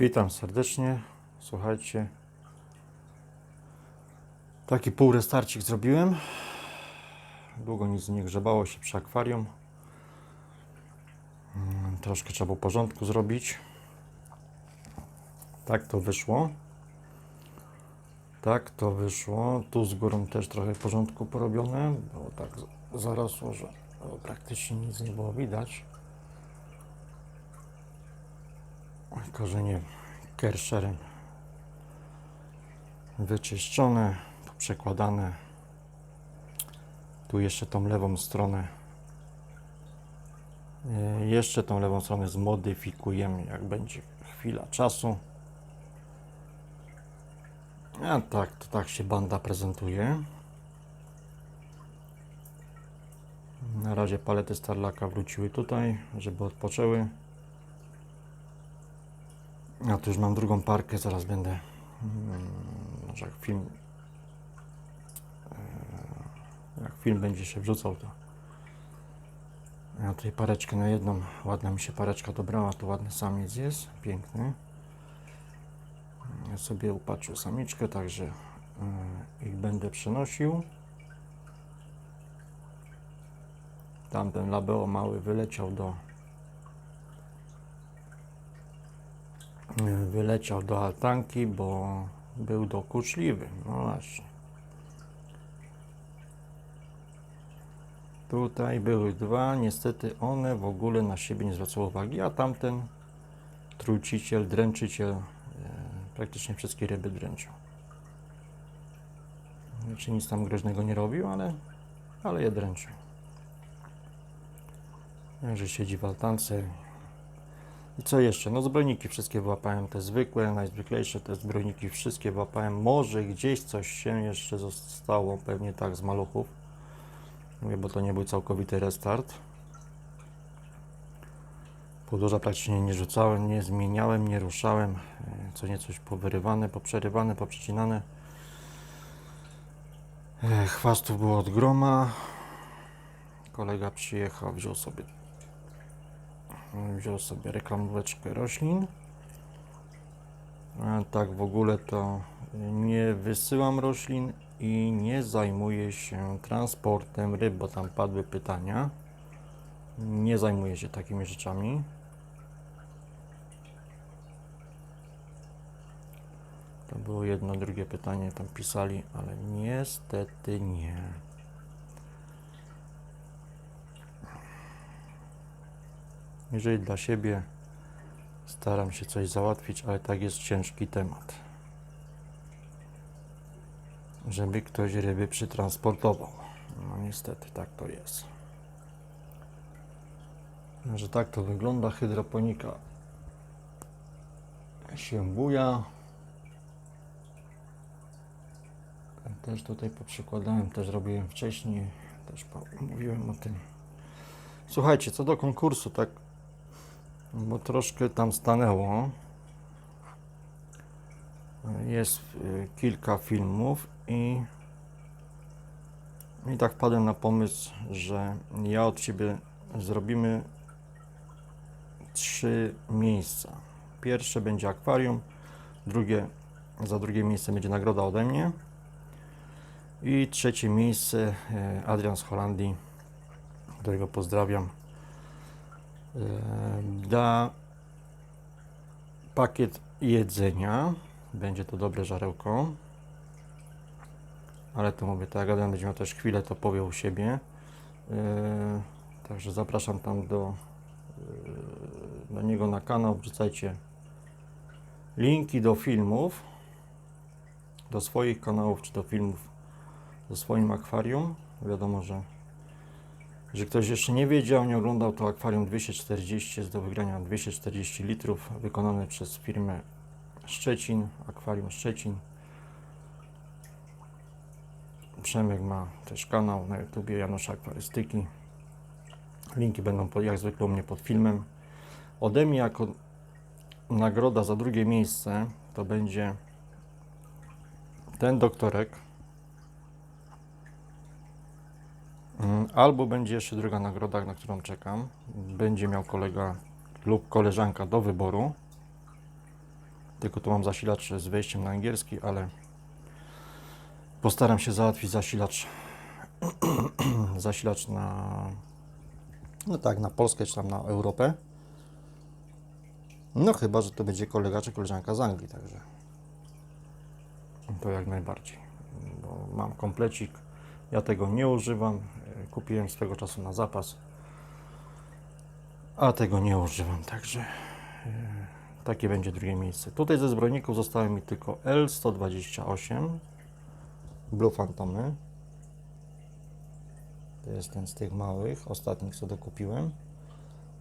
Witam serdecznie. Słuchajcie. Taki pół restarcik zrobiłem. Długo nic nie grzebało się przy akwarium. Mm, Troszkę trzeba było porządku zrobić. Tak to wyszło. Tak to wyszło. Tu z górą też trochę porządku porobione. Było tak zarosło, że no, praktycznie nic nie było widać. Korzenie kerszerem wyczyszczone, przekładane. Tu jeszcze tą lewą stronę. e, Jeszcze tą lewą stronę zmodyfikujemy, jak będzie chwila czasu. A tak, to tak się banda prezentuje. Na razie palety Starlaka wróciły tutaj, żeby odpoczęły. Ja tu już mam drugą parkę, zaraz będę. mm, Może jak film. e, Jak film będzie się wrzucał, to. Ja tutaj pareczkę na jedną. Ładna mi się pareczka dobrała. Tu ładny samiec jest. Piękny. Ja sobie upatrzył samiczkę, także e, ich będę przenosił. Tamten labeo mały wyleciał do wyleciał do altanki, bo był dokuczliwy. No właśnie. Tutaj były dwa, niestety one w ogóle na siebie nie zwracały uwagi, a tamten truciciel, dręczyciel e, praktycznie wszystkie ryby dręczył. Znaczy nic tam groźnego nie robił, ale, ale je dręczył. Że siedzi w altance, i co jeszcze? No zbrojniki wszystkie wyłapałem, te zwykłe, najzwyklejsze, te zbrojniki wszystkie wyłapałem. Może gdzieś coś się jeszcze zostało, pewnie tak z maluchów. Mówię, bo to nie był całkowity restart. Podłoża praktycznie nie rzucałem, nie zmieniałem, nie ruszałem. E, Co nieco już powyrywane, poprzerywane, poprzecinane. E, Chwastów było od groma. Kolega przyjechał, wziął sobie wziął sobie reklamóweczkę roślin. Tak w ogóle to nie wysyłam roślin i nie zajmuję się transportem ryb, bo tam padły pytania. Nie zajmuję się takimi rzeczami. To było jedno, drugie pytanie tam pisali, ale niestety nie. Jeżeli dla siebie staram się coś załatwić, ale tak jest ciężki temat. Żeby ktoś ryby przytransportował. No niestety tak to jest. Że tak to wygląda hydroponika. Się buja. Też tutaj poprzykładałem, też robiłem wcześniej, też mówiłem o tym. Słuchajcie, co do konkursu, tak bo troszkę tam stanęło. Jest y, kilka filmów i i tak wpadłem na pomysł, że ja od Ciebie zrobimy trzy miejsca. Pierwsze będzie akwarium, drugie, za drugie miejsce będzie nagroda ode mnie i trzecie miejsce e, Adrian z Holandii, którego pozdrawiam. Da pakiet jedzenia. Będzie to dobre żarełko. Ale to mówię, tak, Adam będzie miał też chwilę, to powie u siebie. E, Także zapraszam tam do, e, do niego na kanał. Wrzucajcie linki do filmów, do swoich kanałów, czy do filmów ze swoim akwarium. Wiadomo, że że ktoś jeszcze nie wiedział, nie oglądał, to akwarium 240 jest do wygrania 240 litrów, wykonane przez firmę Szczecin, akwarium Szczecin. Przemek ma też kanał na YouTubie Janosza Akwarystyki. Linki będą jak zwykle u mnie pod filmem. Ode mnie jako nagroda za drugie miejsce to będzie ten doktorek. Albo będzie jeszcze druga nagroda, na którą czekam. Będzie miał kolega lub koleżanka do wyboru. Tylko tu mam zasilacz z wejściem na angielski, ale postaram się załatwić zasilacz zasilacz na no tak, na Polskę czy tam na Europę. No chyba, że to będzie kolega czy koleżanka z Anglii, także to jak najbardziej. Bo mam komplecik, ja tego nie używam. Kupiłem swego czasu na zapas, a tego nie używam, także e, takie będzie drugie miejsce. Tutaj ze zbrojników zostały mi tylko L128 Blue Phantomy. To jest ten z tych małych, ostatnich co dokupiłem.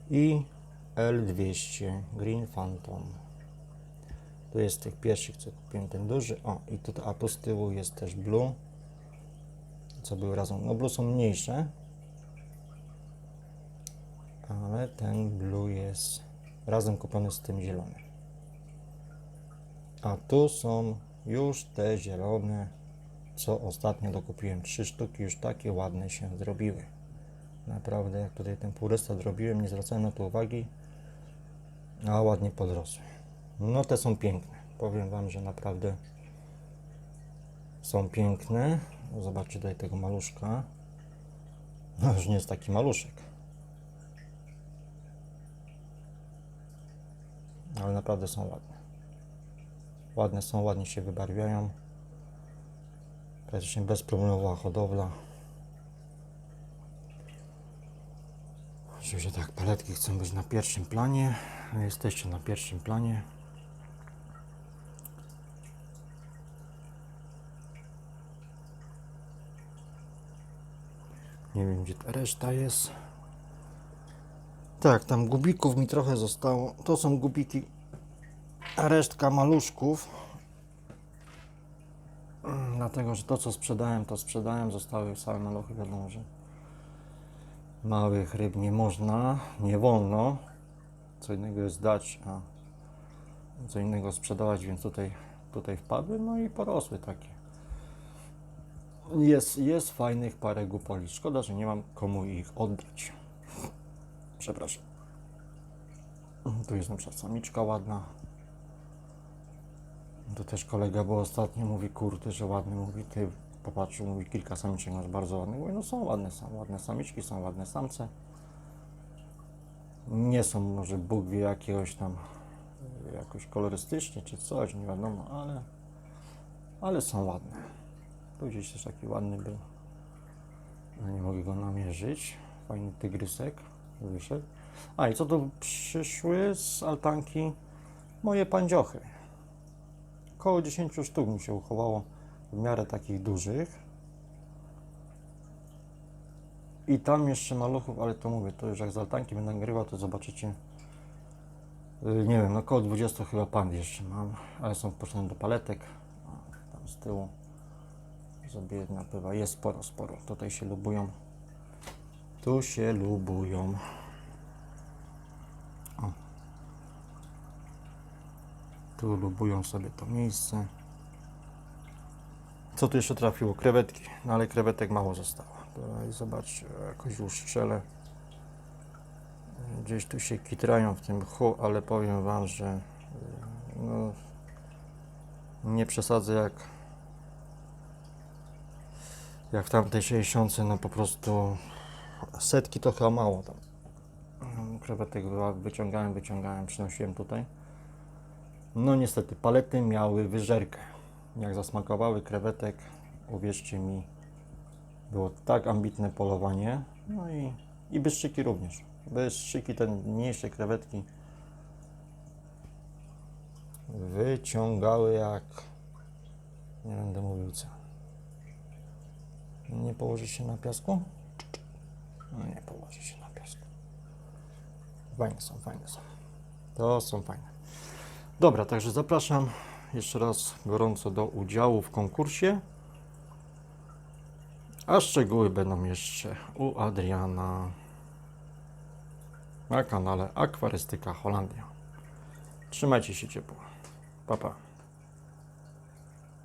I L200 Green Phantom. Tu jest tych pierwszych, co kupiłem, ten duży. O, i tu, a tu z tyłu jest też Blue. Co były razem. No, Blue są mniejsze. Ale ten Blue jest razem kupiony z tym zielonym. A tu są już te zielone, co ostatnio dokupiłem. Trzy sztuki już takie ładne się zrobiły. Naprawdę, jak tutaj ten półrystat zrobiłem, nie zwracałem na to uwagi, a ładnie podrosły. No te są piękne. Powiem Wam, że naprawdę są piękne. Zobaczcie tutaj tego maluszka. No już nie jest taki maluszek. Ale naprawdę są ładne. Ładne są, ładnie się wybarwiają. Praktycznie bezproblemowa hodowla. Oczywiście tak, paletki chcą być na pierwszym planie. Jesteście na pierwszym planie. Nie wiem, gdzie ta reszta jest. Tak, tam gubików mi trochę zostało. To są gubiki, resztka maluszków. Mm, Dlatego, że to co sprzedałem, to sprzedałem. Zostały same maluchy. Wiadomo, że małych ryb nie można, nie wolno. Co innego jest dać, a co innego sprzedawać, więc tutaj, tutaj wpadły, no i porosły takie. Jest, jest fajnych parę gupoli. Szkoda, że nie mam komu ich oddać. Przepraszam. Tu jest na przykład samiczka ładna. To też kolega był ostatnio, mówi kurde, że ładny, mówi ty popatrzył, mówi kilka samiczek masz bardzo ładnych. Mówię, no są ładne, są ładne samiczki, są ładne samce. Nie są może Bóg wie jakiegoś tam jakoś kolorystycznie czy coś, nie wiadomo, ale, ale są ładne. Tu gdzieś też taki ładny był. No nie mogę go namierzyć. Fajny tygrysek wyszedł. A i co tu przyszły z altanki? Moje pandziochy. Około 10 sztuk mi się uchowało w miarę takich dużych. I tam jeszcze maluchów, ale to mówię, to już jak z altanki będę nagrywał, to zobaczycie. Yy, Nie wiem, no około 20 chyba pand jeszcze mam, ale są wpuszczone do paletek. Tam z tyłu jedna pływa. Jest sporo, sporo. Tutaj się lubują. Tu się lubują. O. Tu lubują sobie to miejsce. Co tu jeszcze trafiło? Krewetki. No ale krewetek mało zostało. Tutaj zobacz, jakoś uszczelę. Gdzieś tu się kitrają w tym chu, ale powiem Wam, że no, nie przesadzę jak jak w tamtej 60, no po prostu setki to chyba mało tam. Mm, Krewetek wyciągałem, wyciągałem, przynosiłem tutaj. No niestety, palety miały wyżerkę. Jak zasmakowały krewetek, uwierzcie mi, było tak ambitne polowanie. No i, i byszczyki również. Byszczyki, te mniejsze krewetki wyciągały jak... Nie będę mówił co. Nie położy się na piasku? No nie położy się na piasku. Fajne są, fajne są. To są fajne. Dobra, także zapraszam jeszcze raz gorąco do udziału w konkursie. A szczegóły będą jeszcze u Adriana na kanale Akwarystyka Holandia. Trzymajcie się ciepło. Pa, pa.